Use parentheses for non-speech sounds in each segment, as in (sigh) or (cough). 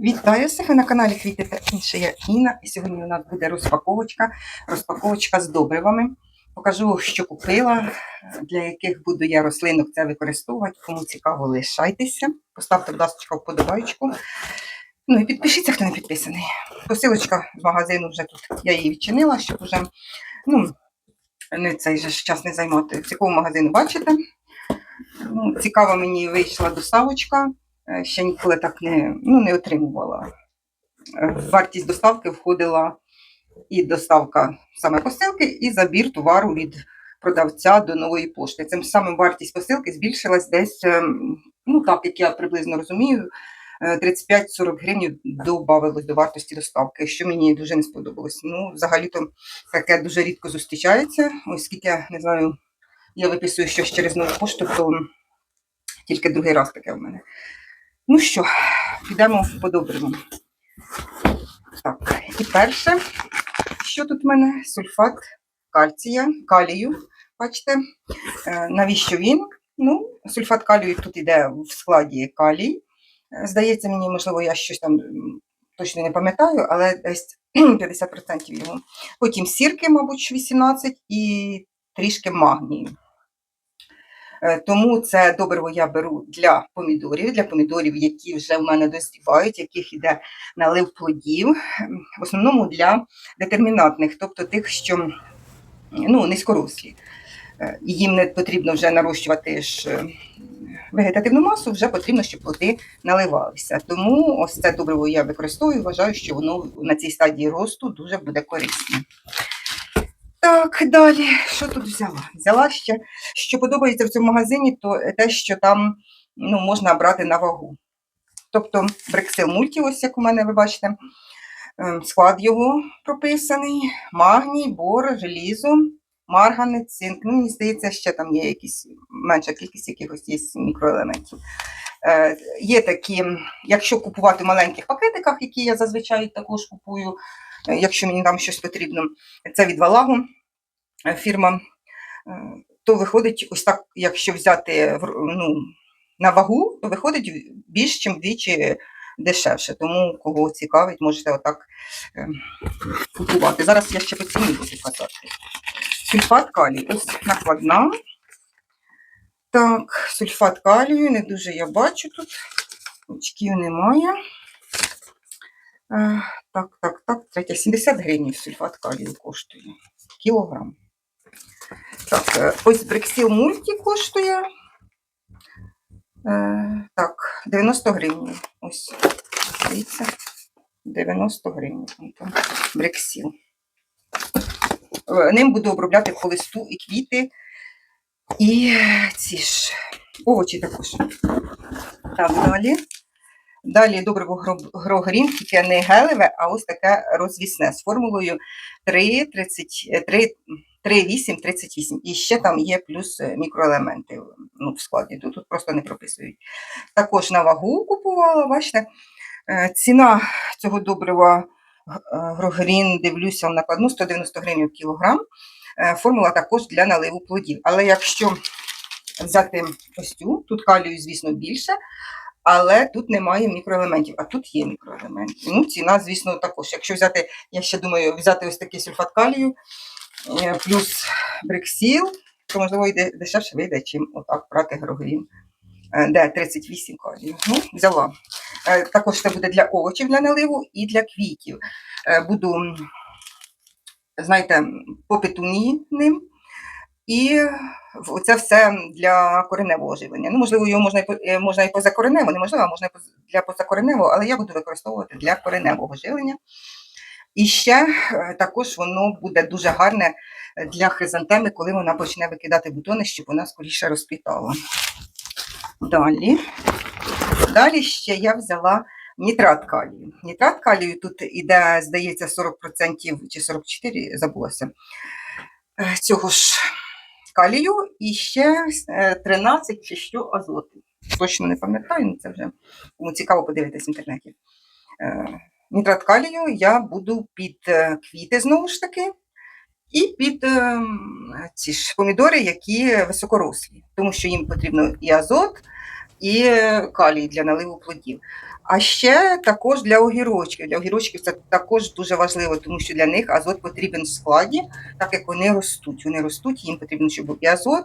Вітаю всіх на каналі Квіти та інше я Інна. І сьогодні у нас буде розпаковочка, розпаковочка з добривами. Покажу, що купила, для яких буду я рослинок це використовувати. Кому цікаво, лишайтеся. Поставте, будь ласка, вподобайку. Ну і підпишіться, хто не підписаний. Посилочка з магазину вже тут. Я її відчинила, щоб вже ну, не цей же час не займати. Якого магазину бачите? Ну, цікаво, мені вийшла доставочка. Е, ще ніколи так не, ну, не отримувала. Е, В вартість доставки входила і доставка саме посилки, і забір товару від продавця до нової пошти. Цим самим вартість посилки збільшилась десь, ем, ну так як я приблизно розумію, е, 35-40 гривень додавалось до вартості доставки, що мені дуже не сподобалось. Ну, взагалі-то таке дуже рідко зустрічається, оскільки не знаю, я виписую щось через нову пошту, то тільки другий раз таке в мене. Ну що, підемо по доброму. Так, і перше, що тут в мене? Сульфат кальція, калію. Бачите, Е, навіщо він? Ну, сульфат калію тут йде в складі калій. Е, Здається, мені, можливо, я щось там точно не пам'ятаю, але десь (clears throat) 50% його. Потім сірки, мабуть, 18 і трішки магнію. Е, Тому це добриво я беру для помідорів, для помідорів, які вже в мене дозрівають, яких йде налив плодів, в основному для детермінатних, тобто тих, що ну, низькорослі. Е, їм не потрібно вже нарощувати ж е, вегетативну масу, вже потрібно, щоб плоди наливалися. Тому ось це добриво я використовую, вважаю, що воно на цій стадії росту дуже буде корисне. Так, далі, що тут взяла? Взяла ще, що подобається в цьому магазині, то те, що там ну, можна брати на вагу. Тобто брексил мульті, ось як у мене ви бачите, ем, склад його прописаний, магній, бор, желізо, марганець, цинк. Ну, мені здається, ще там є якісь менша кількість якихось є мікроелементів. Е, є такі, якщо купувати в маленьких пакетиках, які я зазвичай також купую, якщо мені там щось потрібно, це від Валагу е, фірма, е, то виходить ось так, якщо взяти ну, на вагу, то виходить більш, ніж вдвічі дешевше. Тому кого цікавить, можете отак е, купувати. Зараз я ще по ціні буду казати. Сульфат калію. Ось накладна. Так, сульфат калію, не дуже я бачу тут. Очків немає. Так, так, так, третя. 70 гривень сульфат калію коштує. Кілограм. Так, е, ось брексіл мульті коштує. Е, Так, 90 гривень. Ось, дивіться, 90 гривень. Брексіл. Е, Ним буду обробляти по листу і квіти, і ці ж овочі також. Так, далі. Далі добриво грогрін, тільки не гелеве, а ось таке розвісне з формулою 3, 30, 3, 3, 8, 38. І ще там є плюс е, мікроелементи ну, в складі. Тут, тут просто не прописують. Також на вагу купувала, бачите. Е, Ціна цього добрива е, грогрін, дивлюся, накладну 190 гривень кілограм. Формула також для наливу плодів. Але якщо взяти ось цю, тут калію, звісно, більше, але тут немає мікроелементів, а тут є мікроелементи. Ну, ціна, звісно, також. Якщо взяти, я ще думаю, взяти ось такий сульфат калію, е, плюс брексіл, то можливо йде дешевше вийде, чим отак брати грогрін. Е, Де 38 калію. Ну, взяла. Е, Також це буде для овочів для наливу і для квітів. Буду, знаєте, по петунії ним. І це все для кореневого оживлення. Ну, можливо, його можна і е, можна і позакоренево, неможливо, можна і для позакореневого, але я буду використовувати для кореневого живлення. І ще е, також воно буде дуже гарне е, для хризантеми, коли вона почне викидати бутони, щоб вона скоріше розквітала. Далі. Далі ще я взяла нітрат калію. Нітрат калію тут іде, здається, 40% чи 44%, забулася. Цього ж калію і ще е, 13 чи що азоту. Точно не пам'ятаю, ну це вже кому цікаво подивитись в інтернеті. Е, Нітрат калію я буду під е, квіти знову ж таки, і під ем, ці ж помідори, які високорослі, тому що їм потрібно і азот, і е, калій для наливу плодів. А ще також для огірочків. Для огірочків це також дуже важливо, тому що для них азот потрібен в складі, так як вони ростуть. Вони ростуть, їм потрібен, щоб був і азот,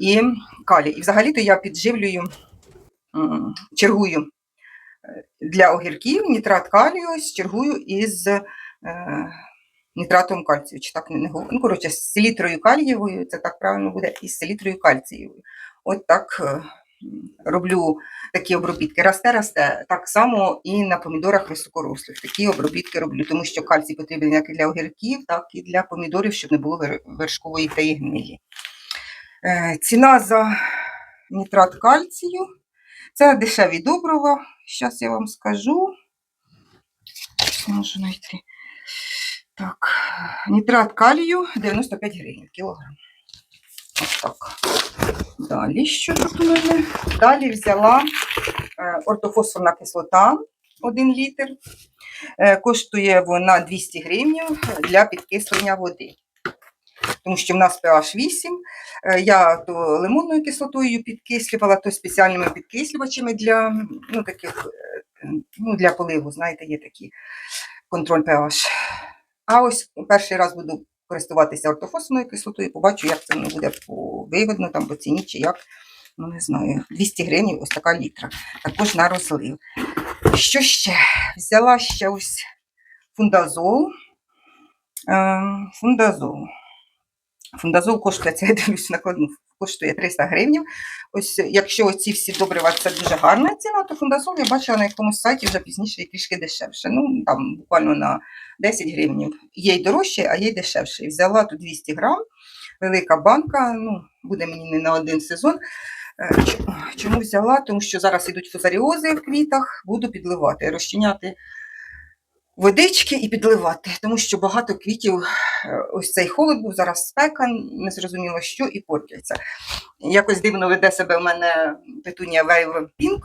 і калій. І взагалі-то я підживлюю, чергую е, для огірків нітрат калію, чергую із е, нітратом кальцію. Чи так не, говорю. Ну, коротше, з селітрою калієвою, це так правильно буде, і з селітрою кальцієвою. От так е, роблю такі обробітки. Росте, росте. Так само і на помідорах високорослих. Такі обробітки роблю, тому що кальцій потрібен як і для огірків, так і для помідорів, щоб не було вершкової та гнилі. Е, Ціна за нітрат кальцію. Це дешеві добрива. Зараз я вам скажу. Можу знайти. Так, нітрат калію 95 гривень кілограм. Ось так. Далі що тут у мене? Далі взяла е, ортофосфорна кислота 1 літр. Е, Коштує вона 200 гривень для підкислення води. Тому що в нас pH 8. Е, Я то лимонною кислотою підкислювала, то спеціальними підкислювачами для, ну, таких, ну, для поливу, знаєте, є такі контроль pH. А ось перший раз буду користуватися ортофосфорною кислотою, побачу, як це воно буде по виводно, там по ціні чи як. Ну, не знаю, 200 гривень, ось така літра. Також на розлив. Що ще? Взяла ще ось фундазол. Е, фундазол. Фундазол коштує, це я дивлюсь накладну, коштує 300 гривень. Ось якщо ці всі добрива це дуже гарна ціна, то фундазол я бачила на якомусь сайті вже пізніше і трішки дешевше. Ну, там буквально на 10 гривень. Є й дорожче, а є й дешевше. Взяла тут 200 грам, велика банка, ну, буде мені не на один сезон. Е, Чому взяла? Тому що зараз йдуть фузаріози в квітах, буду підливати, розчиняти водички і підливати, тому що багато квітів, ось цей холод був, зараз спека, не зрозуміло що, і портяться. Якось дивно веде себе в мене петунія Wave Pink.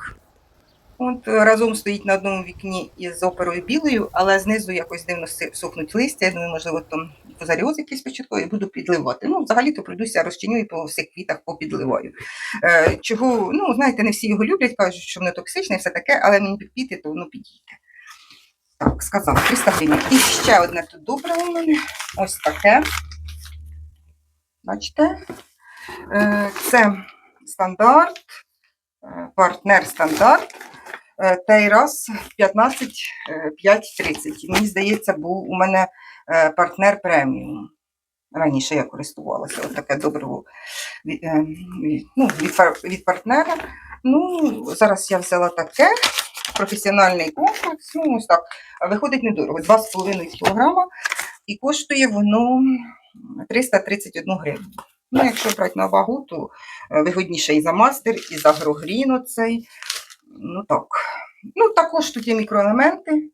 От разом стоїть на одному вікні із оперою білою, але знизу якось дивно сохнуть листя. Я думаю, можливо, там фузаріоз якийсь початковий, буду підливати. Ну, взагалі-то пройдуся, розчиню і по всіх квітах попідливаю. Е, чого, ну, знаєте, не всі його люблять, кажуть, що воно токсичне, все таке, але мені під квіти, то воно підійде. Так, сказала, 300 гривень. І ще одне тут добре у мене. Ось таке. Бачите? Е, Це стандарт, е, партнер стандарт. Е, Той раз 15 е, 5,30. Мені здається, був у мене партнер преміум. Раніше я користувалася ось таке добриво від, ну, від, від партнера. Ну, зараз я взяла таке професіональний комплекс. Ну, ось так. Виходить недорого, 2,5 кг і коштує воно 331 гривню. Ну, якщо брати на вагу, то е, вигодніше і за мастер, і за грогрін оцей. Ну так. Ну, також тут є мікроелементи,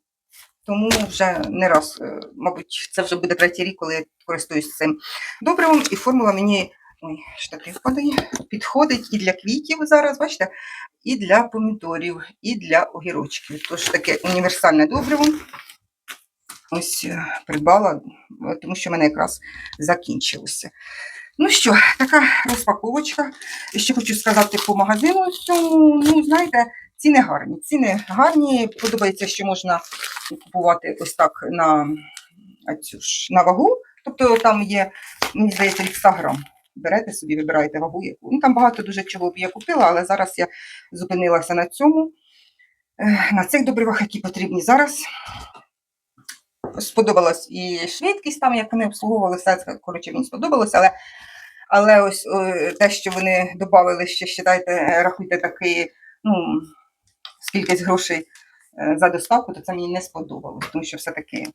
тому вже не раз, е, мабуть, це вже буде третій рік, коли я користуюсь цим добривом, і формула мені ой, штатив падає, підходить і для квітів зараз, бачите, і для помідорів, і для огірочків. Тож таке універсальне добриво. Ось е, придбала, е, тому що в мене якраз закінчилося. Ну що, така розпаковочка. Ще хочу сказати по магазину цьому. Ну, знаєте, ціни гарні. Ціни гарні. Подобається, що можна купувати ось так на, на вагу. Тобто там є, мені здається, від 100 грам. Берете собі, вибираєте вагу, яку. Ну, там багато дуже чого б я купила, але зараз я зупинилася на цьому, е, на цих добривах, які потрібні зараз. Сподобалась і швидкість, там, як вони обслуговували все, коротше, мені сподобалося, але, але ось е, те, що вони додали, ще считайте, рахуйте такий, ну, скількись грошей е, за доставку, то це мені не сподобалось, тому що все-таки,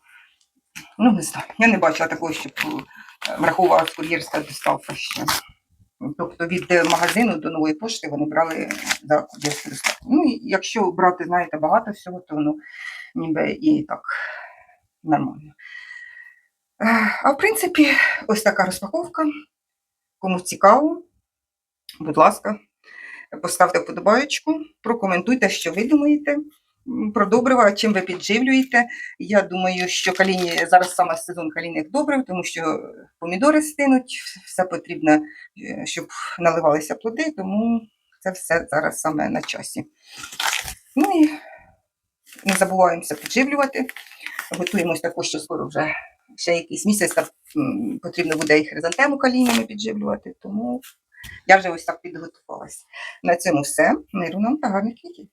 ну не знаю, я не бачила такого, щоб враховувалась кур'єрська доставка ще. Тобто від е, магазину до нової пошти вони брали за кур'єрську доставку. Ну, якщо брати, знаєте, багато всього, то воно ніби і так нормально. А в принципі, ось така розпаковка. Кому цікаво, будь ласка, поставте вподобаєчку, прокоментуйте, що ви думаєте про добрива, чим ви підживлюєте. Я думаю, що каліні зараз саме сезон калійних добрив, тому що помідори стинуть, все потрібно, е, щоб наливалися плоди, тому це все зараз саме на часі. Ну і не забуваємося підживлювати. Готуємось також, що скоро вже ще якийсь місяць там, потрібно буде і хризантему калійними підживлювати, тому я вже ось так підготувалась. На цьому все. Миру нам та гарних квітів.